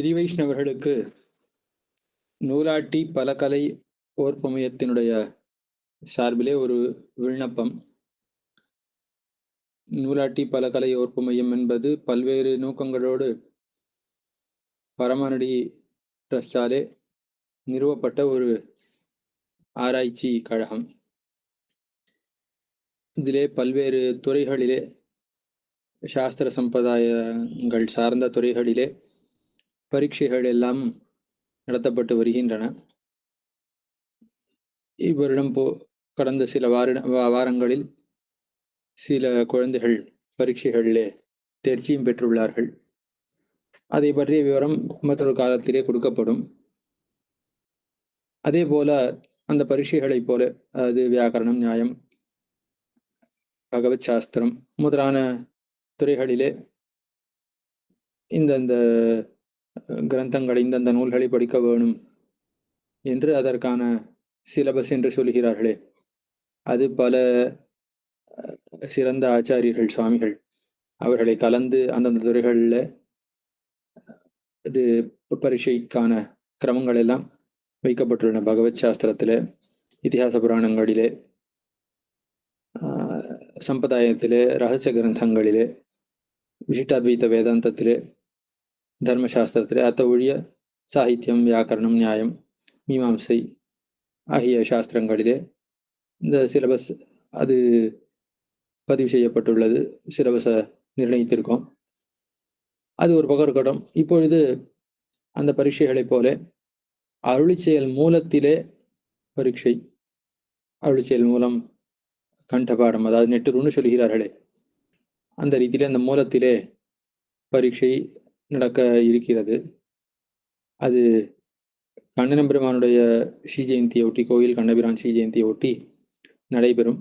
ஸ்ரீவைஷ்ணவர்களுக்கு நூலாட்டி பலகலை ஓர்ப்பமயத்தினுடைய சார்பிலே ஒரு விண்ணப்பம். நூலாட்டி பலகலை ஓர்ப்புமையம் என்பது பல்வேறு நோக்கங்களோடு பரமநடி ட்ரஸ்டாலே நிறுவப்பட்ட ஒரு ஆராய்ச்சி கழகம். இதிலே பல்வேறு துறைகளிலே சாஸ்திர சம்பிரதாயங்கள் சார்ந்த துறைகளிலே பரீட்சைகள் எல்லாம் நடத்தப்பட்டு வருகின்றன. இவரிடம் போ கடந்த சில வார வாரங்களில் சில குழந்தைகள் பரீட்சைகளிலே தேர்ச்சியும் பெற்றுள்ளார்கள். அதை பற்றிய விவரம் மற்றொரு காலத்திலே கொடுக்கப்படும். அதே போல அந்த பரீட்சைகளைப் போல அது வியாக்கரணம் நியாயம் பகவத் சாஸ்திரம் முதலான துறைகளிலே இந்தந்த கிரந்தங்களை இந்தந்த நூல்களை படிக்க வேணும் என்று அதற்கான சிலபஸ் என்று சொல்கிறார்களே அது பல சிறந்த ஆச்சாரியர்கள் சுவாமிகள். அவர்களை கலந்து அந்தந்த துறைகளில் இது பரீட்சைக்கான கிரமங்கள் எல்லாம் வைக்கப்பட்டுள்ளன. பகவத் சாஸ்திரத்தில் இதிகாச புராணங்களிலே சம்பிரதாயத்திலே ரகசிய கிரந்தங்களிலே விசிஷ்டாத்வைத்த வேதாந்தத்திலே தர்மசாஸ்திரத்திலே அத்த ஒழிய சாகித்யம் வியாக்கரணம் நியாயம் மீமாம்சை ஆகிய சாஸ்திரங்களிலே இந்த சிலபஸ் அது பதிவு செய்யப்பட்டுள்ளது சிலபஸை நிர்ணயித்திருக்கோம் அது ஒரு பக்கம் இருக்கட்டும் இப்பொழுது அந்த பரீட்சைகளைப் போல அருளிச்செயல் மூலத்திலே பரீட்சை அருளிச்செயல் மூலம் கண்டபாடம் அதாவது நெட்டுருன்னு சொல்கிறார்களே அந்த ரீதியிலே அந்த மூலத்திலே பரீட்சை நடக்க இருக்கிறது. அது கண்ணன் பெருமானுடைய ஸ்ரீ ஜெயந்தியை ஒட்டி கோயில் கண்ணபிரான் ஸ்ரீ ஜெயந்தியை ஒட்டி நடைபெறும்.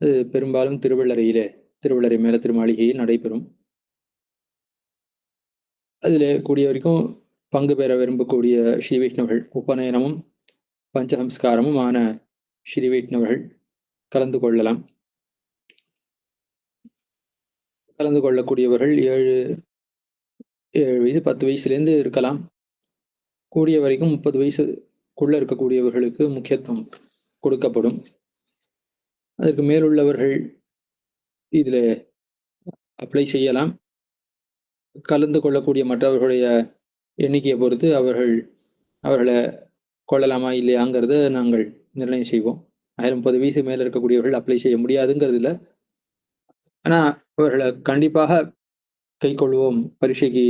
அது பெரும்பாலும் திருவள்ளரையிலே திருவள்ளரை மேல திருமாளிகையில் நடைபெறும். அதில் கூடிய வரைக்கும் பங்கு பெற விரும்பக்கூடிய ஸ்ரீ வைஷ்ணவர்கள் உபநயனமும் பஞ்சஹம்ஸ்காரமும் ஆன ஸ்ரீ வைஷ்ணவர்கள் கலந்து கொள்ளலாம். கலந்து கொள்ளக்கூடியவர்கள் ஏழு ஏழு வயசு பத்து வயசுலேருந்து இருக்கலாம். கூடிய வரைக்கும் முப்பது வயசுக்குள்ளே இருக்கக்கூடியவர்களுக்கு முக்கியத்துவம் கொடுக்கப்படும். அதற்கு மேலுள்ளவர்கள் இதில் அப்ளை செய்யலாம். கலந்து கொள்ளக்கூடிய மற்றவர்களுடைய எண்ணிக்கையை பொறுத்து அவர்கள் அவர்களை கொள்ளலாமா இல்லையாங்கிறத நாங்கள் நிர்ணயம் செய்வோம். ஆயிரம் முப்பது வயசு மேலே இருக்கக்கூடியவர்கள் அப்ளை செய்ய முடியாதுங்கிறது இல்லை ஆனால் அவர்களை கண்டிப்பாக கை கொள்வோம் பரீட்சைக்கு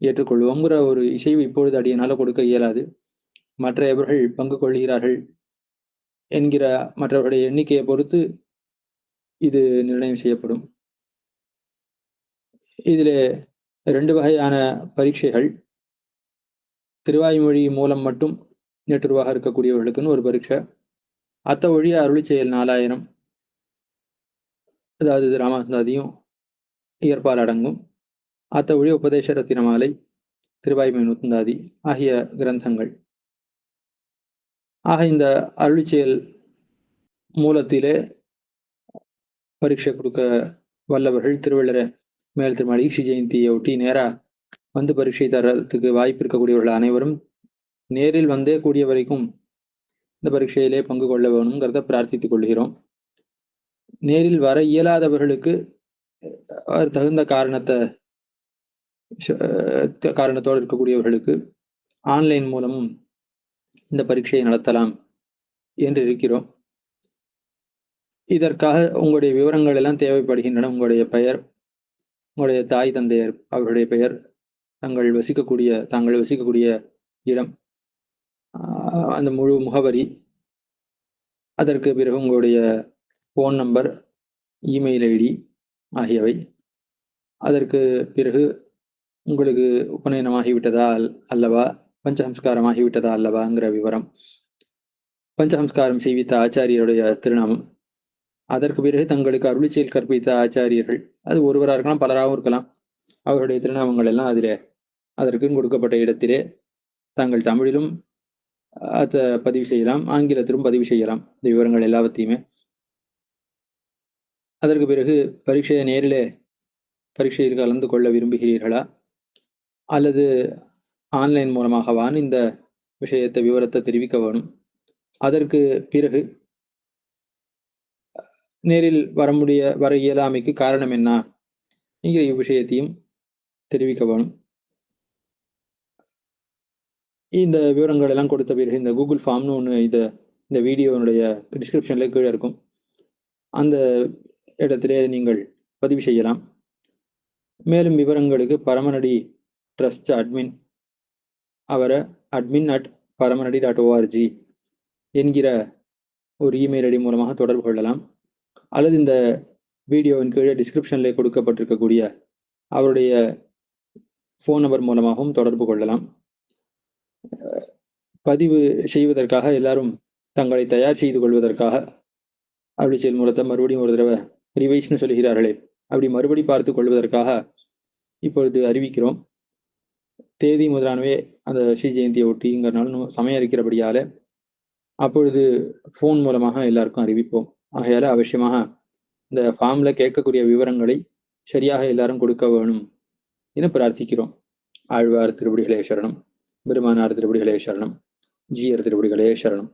ஏற்றுக்கொள்வோங்கிற ஒரு இசைவு இப்பொழுது அடியனால கொடுக்க இயலாது. மற்ற எவர்கள் பங்கு கொள்கிறார்கள் என்கிற மற்றவர்களுடைய எண்ணிக்கையை பொறுத்து இது நிர்ணயம் செய்யப்படும். இதில் ரெண்டு வகையான பரீட்சைகள். திருவாய்மொழி மூலம் மட்டும் நேற்றுருவாக இருக்கக்கூடியவர்களுக்குன்னு ஒரு பரீட்சை. அத்த ஒழிய அருளி செயல் நாலாயிரம். அதாவது ராமசந்தாதியும் இயற்பால் அடங்கும் அத்த ஒழி உபதேச ரத்தினமாலை திருவாய்மை நூத்தந்தாதி ஆகிய கிரந்தங்கள். ஆக இந்த அருளிச்செயல் மூலத்திலே பரீட்சை கொடுக்க வல்லவர்கள் திருவள்ளர மேல் திருமலை ஈஷி ஜெயந்தியை ஒட்டி நேராக வந்து பரீட்சை தரத்துக்கு வாய்ப்பு இருக்கக்கூடியவர்கள் அனைவரும் நேரில் வந்தே கூடிய வரைக்கும் இந்த பரீட்சையிலே பங்கு கொள்ள வேணுங்கிறத பிரார்த்தித்துக் கொள்கிறோம். நேரில் வர இயலாதவர்களுக்கு அவர் தகுந்த காரணத்தை காரணத்தோடு இருக்கக்கூடியவர்களுக்கு ஆன்லைன் மூலமும் இந்த பரீட்சையை நடத்தலாம் என்று இருக்கிறோம். இதற்காக உங்களுடைய விவரங்கள் எல்லாம் தேவைப்படுகின்றன. உங்களுடைய பெயர் உங்களுடைய தாய் தந்தையர் அவருடைய பெயர் தங்கள் வசிக்கக்கூடிய தாங்கள் வசிக்கக்கூடிய இடம் அந்த முழு முகவரி அதற்கு பிறகு உங்களுடைய ஃபோன் நம்பர் இமெயில் ஐடி ஆகியவை. அதற்கு பிறகு உங்களுக்கு உபநயனமாகிவிட்டதா அல்லவா? பஞ்சசம்ஸ்காரமாகிவிட்டதா அல்லவாங்கிற விவரம். பஞ்சசம்ஸ்காரம் செய்வித்த ஆச்சாரியருடைய திருநாமம். அதற்கு பிறகு தங்களுக்கு அருளிச்செயல் கற்பித்த ஆச்சாரியர்கள். அது ஒருவராக இருக்கலாம் பலராகவும் இருக்கலாம். அவருடைய திருநாமங்கள் எல்லாம் அதில் அதற்கு கொடுக்கப்பட்ட இடத்திலே தாங்கள் தமிழிலும் அதை பதிவு செய்யலாம் ஆங்கிலத்திலும் பதிவு செய்யலாம். இந்த விவரங்கள் எல்லாவற்றையுமே அதற்கு பிறகு பரீட்சையை நேரிலே பரீட்சையில் கலந்து கொள்ள விரும்புகிறீர்களா? அல்லது ஆன்லைன் மூலமாகவான் இந்த விஷயத்தை விவரத்தை தெரிவிக்க வேணும்? அதற்கு பிறகு நேரில் வர முடிய வர இயலாமைக்கு காரணம் என்ன? என்கிற இவ்விஷயத்தையும் தெரிவிக்க வேணும். இந்த விவரங்கள் எல்லாம் கொடுத்த பிறகு இந்த கூகுள் ஃபார்ம்னு ஒன்று இந்த இந்த வீடியோனுடைய டிஸ்கிரிப்ஷனில் கீழே இருக்கும். அந்த இடத்திலே நீங்கள் பதிவு செய்யலாம். மேலும் விவரங்களுக்கு பரமநடி ட்ரஸ்ட் அட்மின் அவரை admin at Paramanadi dot ORG என்கிற ஒரு இமெயில் ஐடி மூலமாக தொடர்பு கொள்ளலாம். அல்லது இந்த வீடியோவின் கீழே டிஸ்கிரிப்ஷனில் கொடுக்கப்பட்டிருக்கக்கூடிய அவருடைய ஃபோன் நம்பர் மூலமாகவும் தொடர்பு கொள்ளலாம். பதிவு செய்வதற்காக எல்லாரும் தங்களை தயார் செய்து கொள்வதற்காக அப்படி செயல் மூலத்தை மறுபடியும் ஒரு தடவை ரிவைஸ்னு சொல்கிறார்களே அப்படி மறுபடி பார்த்து கொள்வதற்காக இப்பொழுது அறிவிக்கிறோம். தேதி முதலானவே அந்த ஸ்ரீ ஜெயந்தியை ஒட்டிங்கிறனால சமயம் இருக்கிறபடியால அப்பொழுது ஃபோன் மூலமாக எல்லாருக்கும் அறிவிப்போம். ஆகையால் அவசியமாக இந்த ஃபார்மில் கேட்கக்கூடிய விவரங்களை சரியாக எல்லாரும் கொடுக்க வேணும் என பிரார்த்திக்கிறோம். ஆழ்வார் திருப்படிகளே சரணம். பெருமானார் திருப்படிகளே சரணம். ஜீயர் திருப்படிகளே சரணம்.